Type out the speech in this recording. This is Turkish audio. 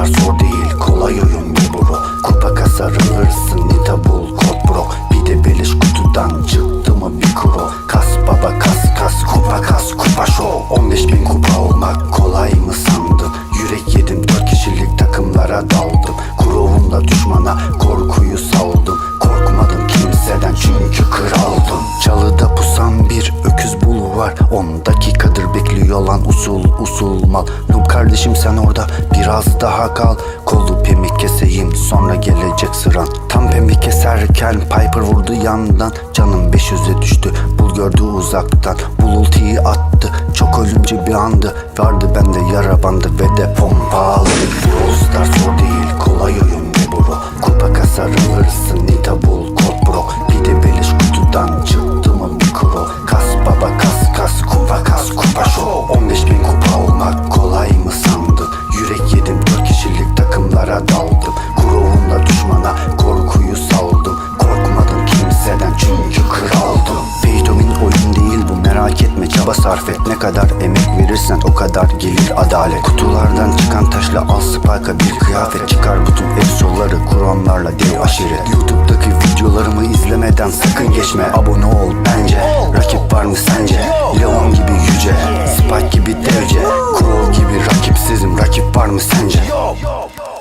kadar zor değil Kolay oyun bir bro Kupaka sarılırsın nita bul kod bro. Bir de beliş kutudan çıktı mı bir kuro. Kas baba kas kas kupa kas kupa show 15 bin kupa olmak kolay mı sandın Yürek yedim dört kişilik takımlara daldım. Kurovumla düşmana korkuyu saldım. Korkmadım kimseden çünkü kraldım. Çalıda pusan bir öküz bulu var. Onda usul mal. Noob kardeşim sen orada biraz daha kal. Kolu pemi keseyim sonra gelecek sıran. Tam pemi keserken Piper vurdu yandan. Canım 500'e düştü Bul gördü uzaktan. Bul ultiyi attı Çok ölümcü bir andı. Vardı bende yara bandı ve de kupa kas kupa show 15 bin kupa olmak kolay mı sandın? Yürek yedim 4 kişilik takımlara daldım. Grubumla düşmana korkuyu saldım. Korkmadım kimseden çünkü kraldım. Peytomin oyun değil bu merak etme. Çaba sarf et. Ne kadar emek verirsen o kadar gelir adalet. Kutulardan çıkan taşla al spike'a bir kıyafet. Çıkar bütün efsoları kuronlarla dev aşiret. Youtube'daki videolarımı izlemeden sakın geçme. Abone ol bence. Rakip var mı sence? Leon I'm a Yok.